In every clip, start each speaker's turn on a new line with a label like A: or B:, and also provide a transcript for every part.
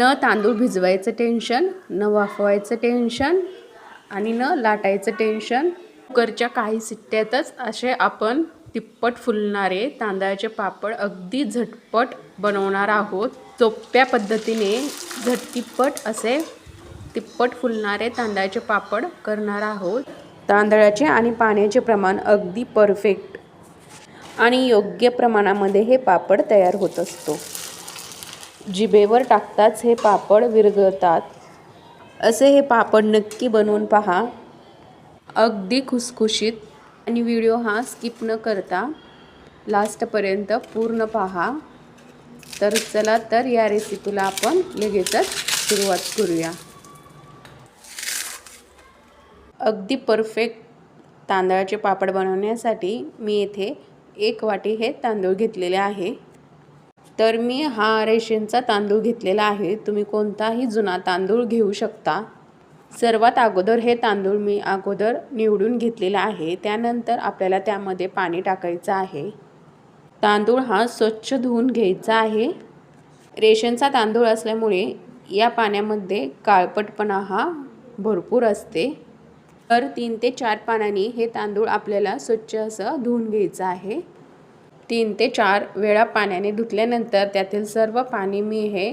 A: न तांदूळ भिजवायचं टेन्शन न वाफवायचं टेन्शन आणि न लाटायचं टेन्शन कुकरच्या काही सिट्ट्यातच असे आपण तिप्पट फुलणारे तांदळाचे पापड अगदी झटपट बनवणार आहोत. सोप्या पद्धतीने झटतिप्पट असे तिप्पट फुलणारे तांदळाचे पापड करणार आहोत. तांदळाचे आणि पाण्याचे प्रमाण अगदी परफेक्ट आणि योग्य प्रमाणामध्ये हे पापड तयार होत असतो. जिभेवर टाकताच हे पापड विरघळतात. असे हे पापड नक्की बनवून पहा. अगदी खुसखुशीत. आणि व्हिडिओ हा स्किप न करता लास्टपर्यंत पूर्ण पहा. तर चला तर या रेसिपीला आपण लगेचच सुरुवात करूया. अगदी परफेक्ट तांदळाचे पापड बनवण्यासाठी मी येथे एक वाटी हे तांदूळ घेतलेले आहे. तर मी हा रेशनचा तांदूळ घेतलेला आहे. तुम्ही कोणताही जुना तांदूळ घेऊ शकता. सर्वात अगोदर हे तांदूळ मी अगोदर निवडून घेतलेला आहे. त्यानंतर आपल्याला त्यामध्ये पाणी टाकायचं आहे. तांदूळ हा स्वच्छ धुवून घ्यायचा आहे. रेशनचा तांदूळ असल्यामुळे या पाण्यामध्ये काळपटपणा हा भरपूर असते. तर तीन ते चार पाण्याने हे तांदूळ आपल्याला स्वच्छ असं धुवून घ्यायचं आहे. तीन ते चार वेळा पाण्याने धुतल्यानंतर त्यातील सर्व पाणी मी हे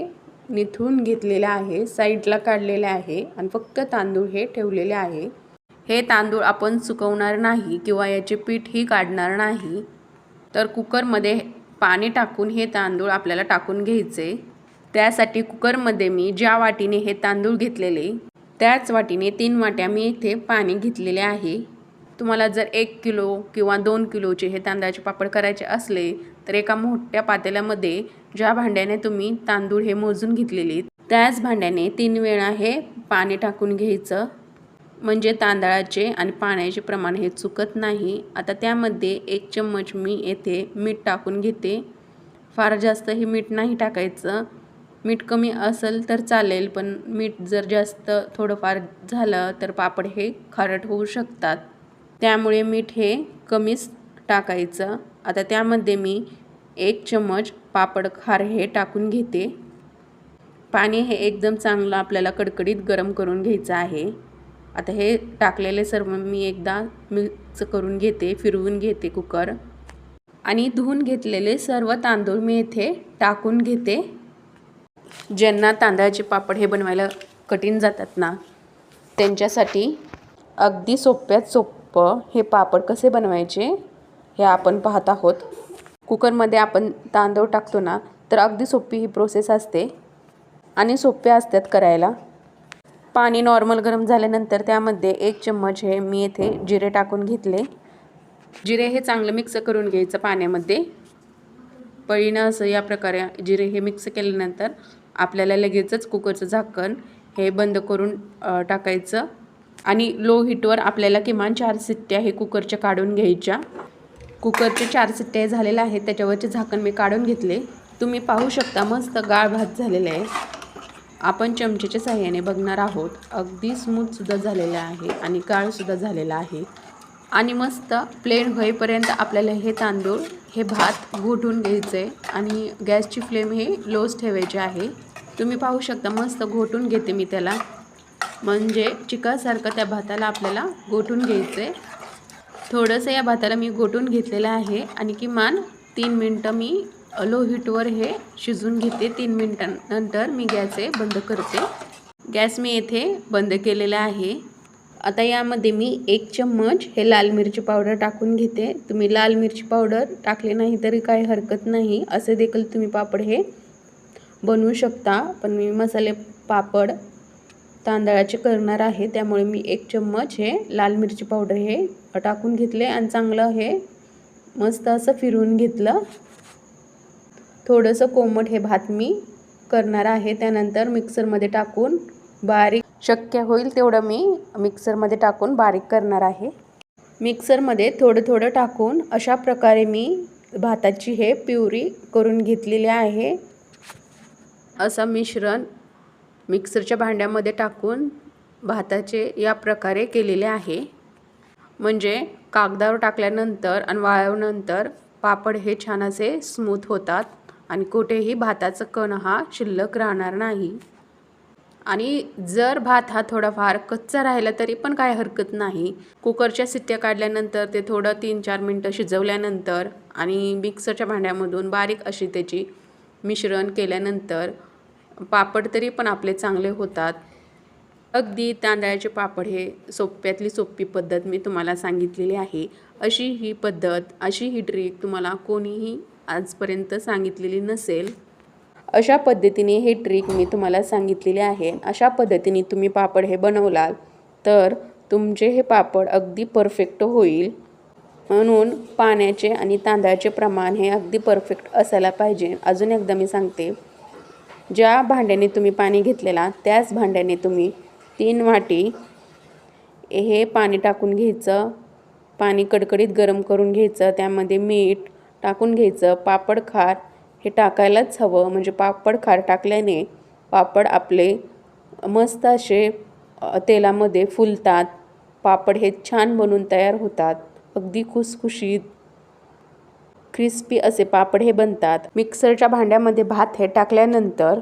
A: निथून घेतलेलं आहे साईडला काढलेले आहे आणि फक्त तांदूळ हे ठेवलेले आहे. हे तांदूळ आपण सुकवणार नाही किंवा याचे पीठही काढणार नाही तर कुकरमध्ये पाणी टाकून हे तांदूळ आपल्याला टाकून घ्यायचे. त्यासाठी कुकरमध्ये मी ज्या वाटीने हे तांदूळ घेतलेले त्याच वाटीने तीन वाट्या मी इथे पाणी घेतलेले आहे. तुम्हाला जर एक किलो किंवा दोन किलोचे हे तांदळाचे पापड करायचे असले तर एका मोठ्या पातेल्यामध्ये ज्या भांड्याने तुम्ही तांदूळ हे मोजून घेतलेले त्याच भांड्याने तीन वेळा हे पाणी टाकून घ्यायचं. म्हणजे तांदळाचे आणि पाण्याचे प्रमाण हे चुकत नाही. आता त्यामध्ये एक चम्मच मी येथे मीठ टाकून घेते. फार जास्त हे मीठ नाही टाकायचं. मीठ कमी असेल तर चालेल पण मीठ जर जास्त थोडंफार झालं तर पापड हे खारट होऊ शकतात. त्यामुळे मीठ हे कमीच टाकायचं. आता त्यामध्ये मी एक चम्मच पापड खार हे टाकून घेते. पाणी हे एकदम चांगलं आपल्याला कडकडीत गरम करून घ्यायचं आहे. आता हे टाकलेले सर्व मी एकदा मिक्स करून घेते फिरवून घेते कुकर. आणि धुवून घेतलेले सर्व तांदूळ मी येथे टाकून घेते. ज्यांना तांदळाचे पापड हे बनवायला कठीण जातात ना त्यांच्यासाठी अगदी सोप्यात सोपं प हे पापड कसे बनवायचे हे आपण पाहत आहोत. कुकरमध्ये आपण तांदूळ टाकतो ना तर अगदी सोपी ही प्रोसेस असते. आणि सोप्या असतात करायला. पाणी नॉर्मल गरम झाल्यानंतर त्यामध्ये एक चम्मच हे मी येथे जिरे टाकून घेतले. जिरे हे चांगलं मिक्स करून घ्यायचं पाण्यामध्ये. पळीनं असं या प्रकारे जिरे हे मिक्स केल्यानंतर आपल्याला लगेचच कुकरचं झाकण हे बंद करून टाकायचं. आणि लो हीटवर आपल्याला किमान चार सिट्ट्या हे कुकरच्या काढून घ्यायच्या. कुकरचे चार सिट्ट्या झालेल्या आहेत त्याच्यावरचे झाकण मी काढून घेतले. तुम्ही पाहू शकता मस्त गाळ भात झालेला आहे. आपण चमचेच्या साह्याने बघणार आहोत. अगदी स्मूथसुद्धा झालेला आहे आणि काळसुद्धा झालेला आहे. आणि मस्त प्लेन होईपर्यंत आपल्याला हे तांदूळ हे भात घोटून घ्यायचं आहे आणि गॅसची फ्लेम हे लोच ठेवायची आहे. तुम्ही पाहू शकता मस्त घोटून घेते मी त्याला. म्हणजे चिकासारखं त्या भाताला आपल्याला गोठून घ्यायचं आहे थोडंसं या भाताला मी गोठून घेतलेलं आहे आणि किमान तीन मिनटं मी लो हीटवर हे शिजून घेते. तीन मिनटानंतर मी गॅस हे बंद करते. गॅस मी येथे बंद केलेला आहे. आता यामध्ये मी एक चम्मच हे लाल मिरची पावडर टाकून घेते. तुम्ही लाल मिरची पावडर टाकले नाही तरी काही हरकत नाही. असे देखील तुम्ही पापड हे बनवू शकता. पण मी मसाले पापड तांदळाचे करणार आहे त्यामुळे मी एक चम्मच हे लाल मिरची पावडर हे टाकून घेतले आणि चांगलं हे मस्त असं फिरवून घेतलं. थोडंसं कोमट हे भात मी करणार आहे त्यानंतर मिक्सरमध्ये टाकून बारीक शक्य होईल तेवढं मी मिक्सरमध्ये टाकून बारीक करणार आहे. मिक्सरमध्ये थोडं थोडं टाकून अशा प्रकारे मी भाताची हे प्युरी करून घेतलेली आहे. असं मिश्रण मिक्सरच्या भांड्यामध्ये टाकून भाताचे या प्रकारे केलेले आहे. म्हणजे कागदावर टाकल्यानंतर आणि वाळवल्यानंतर पापड हे छान असे स्मूथ होतात आणि कुठेही भाताचा कण हा शिल्लक राहणार नाही. आणि जर भात हा थोडाफार कच्चा राहिला तरी पण काय हरकत नाही. कुकरच्या सिट्ट्या काढल्यानंतर ते थोडं तीन चार मिनटं शिजवल्यानंतर आणि मिक्सरच्या भांड्यामधून बारीक अशी त्याची मिश्रण केल्यानंतर पापड तरी पण आपले चांगले होतात. अगदी तांदळाचे पापड हे सोप्यातली सोपी पद्धत मी तुम्हाला सांगितलेली आहे. अशी ही पद्धत अशी ही ट्रिक तुम्हाला कोणीही आजपर्यंत सांगितलेली नसेल. अशा पद्धतीने हे ट्रिक मी तुम्हाला सांगितलेली आहे. अशा पद्धतीने तुम्ही पापड हे बनवलात तर तुमचे हे पापड अगदी परफेक्ट होईल. म्हणून पाण्याचे आणि तांदळाचे प्रमाण हे अगदी परफेक्ट असायला पाहिजे. अजून एकदा मी सांगते. ज्या भांड्याने तुम्ही पाणी घेतलेला त्याच भांड्याने तुम्ही तीन वाटी हे पाणी टाकून घ्यायचं. पाणी कडकडीत गरम करून घ्यायचं. त्यामध्ये मीठ टाकून घ्यायचं. पापड खार हे टाकायलाच हवं. म्हणजे पापड खार टाकल्याने पापड आपले मस्त असे तेलामध्ये फुलतात. पापड हे छान बनून तयार होतात. अगदी खुसखुशीत. क्रिस्पी असे पापड हे बनतात. मिक्सरच्या भांड्यामध्ये भात हे टाकल्यानंतर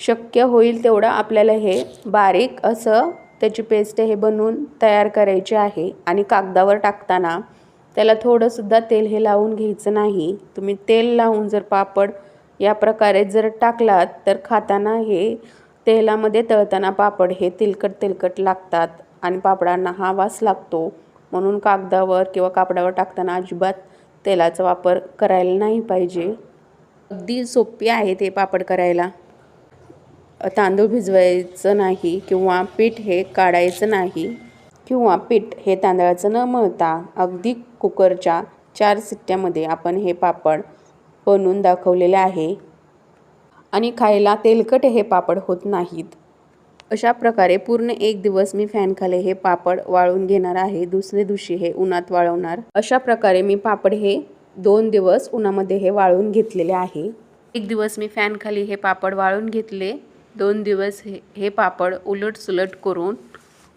A: शक्य होईल तेवढं आपल्याला हे बारीक असं त्याची पेस्ट हे बनवून तयार करायची आहे. आणि कागदावर टाकताना त्याला थोडंसुद्धा तेल हे लावून घ्यायचं नाही. तुम्ही तेल लावून जर पापड या प्रकारे जर टाकलात तर खाताना हे तेलामध्ये तळताना पापड हे तेलकट तेलकट लागतात आणि पापडांना हा वास लागतो. म्हणून कागदावर किंवा कापडावर टाकताना अजिबात तेलाचा वापर करायला नाही पाहिजे. अगदी सोपी आहे ते पापड करायला. तांदूळ भिजवायचं नाही किंवा पीठ हे काढायचं नाही किंवा पीठ हे तांदळाचं न मळता अगदी कुकरच्या चार सिट्ट्यामध्ये आपण हे पापड बनवून दाखवलेले आहे. आणि खायला तेलकट हे पापड होत नाहीत. अशा प्रकारे पूर्ण एक दिवस मी फॅनखाली हे पापड वाळून घेणार आहे. दुसरे दिवशी हे उन्हात वाळवणार. अशा प्रकारे मी पापड हे दोन दिवस उन्हामध्ये हे वाळून घेतलेले आहे. एक दिवस मी फॅनखाली हे पापड वाळून घेतले. दोन दिवस हे हे पापड उलट सुलट करून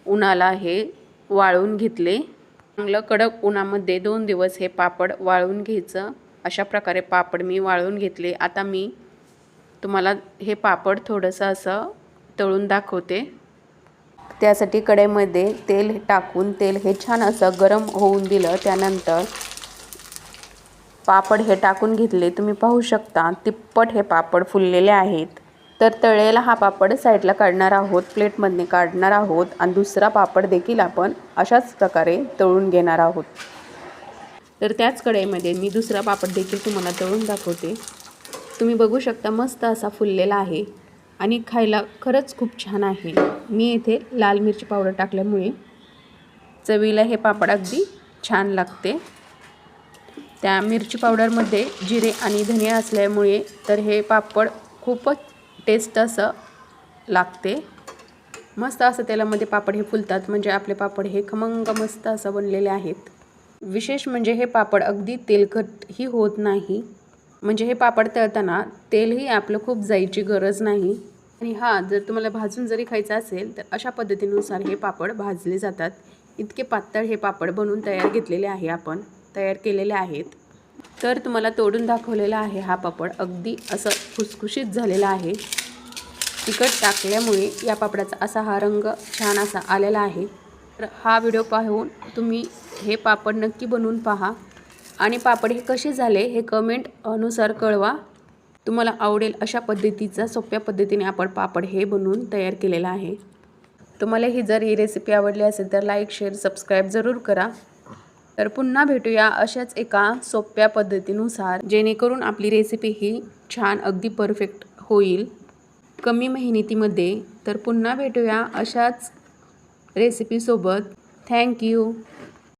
A: उन्हाला हे वाळून घेतले. चांगलं कडक उन्हामध्ये दोन दिवस हे पापड वाळून घ्यायचं. अशा प्रकारे पापड मी वाळून घेतले. आता मी तुम्हाला हे पापड थोडंसं असं तळून दाखवते. त्यासाठी कढईमध्ये तेल टाकून तेल हे छान असं गरम होऊन दिलं. त्यानंतर पापड हे टाकून घेतले. तुम्ही पाहू शकता तिप्पट हे पापड फुललेले आहेत. तर तळेला हा पापड साईडला काढणार आहोत प्लेटमधने काढणार आहोत आणि दुसरा पापड देखील आपण अशाच प्रकारे तळून घेणार आहोत. तर त्याच कढईमध्ये मी दुसरा पापड देखील तुम्हाला तळून दाखवते. तुम्ही बघू शकता मस्त असा फुललेला आहे. आणि खायला खरंच खूप छान आहे. मी इथे लाल मिरची पावडर टाकल्यामुळे चवीला हे पापड अगदी छान लागते. त्या मिरची पावडरमध्ये जिरे आणि धनिया असल्यामुळे तर हे पापड खूपच टेस्ट असं लागते. मस्त असं तेलामध्ये पापड हे फुलतात म्हणजे आपले पापड हे खमंग मस्त असं बनलेले आहेत. विशेष म्हणजे हे पापड अगदी तेलकटही होत नाही. म्हणजे हे पापड तळताना तेलही आपलं खूप जायची गरज नाही. आणि हा जर तुम्हाला भाजून जरी खायचं असेल तर अशा पद्धतीनुसार हे पापड भाजले जातात. इतके पातळ हे पापड बनवून तयार घेतलेले आहे आपण तयार केलेले आहेत. तर तुम्हाला तोडून दाखवलेला आहे हा पापड. अगदी असं खुसखुशीत झालेला आहे. तिखट टाकल्यामुळे या पापडाचा असा हा रंग छान असा आलेला आहे. तर हा व्हिडिओ पाहून तुम्ही हे पापड नक्की बनवून पहा. आणि पापड हे कसे झाले हे कमेंट अनुसार कळवा. तुम्हाला आवडेल अशा पद्धतीचा सोप्या पद्धतीने आपण पापड हे बनवून तयार केलेला आहे. तुम्हाला ही जर ही रेसिपी आवडली असेल तर लाईक शेअर सबस्क्राईब जरूर करा. तर पुन्हा भेटूया अशाच एका सोप्या पद्धतीनुसार जेणेकरून आपली रेसिपी ही छान अगदी परफेक्ट होईल. कमी मेहनतीमध्ये तर पुन्हा भेटूया अशाच रेसिपीसोबत थँक्यू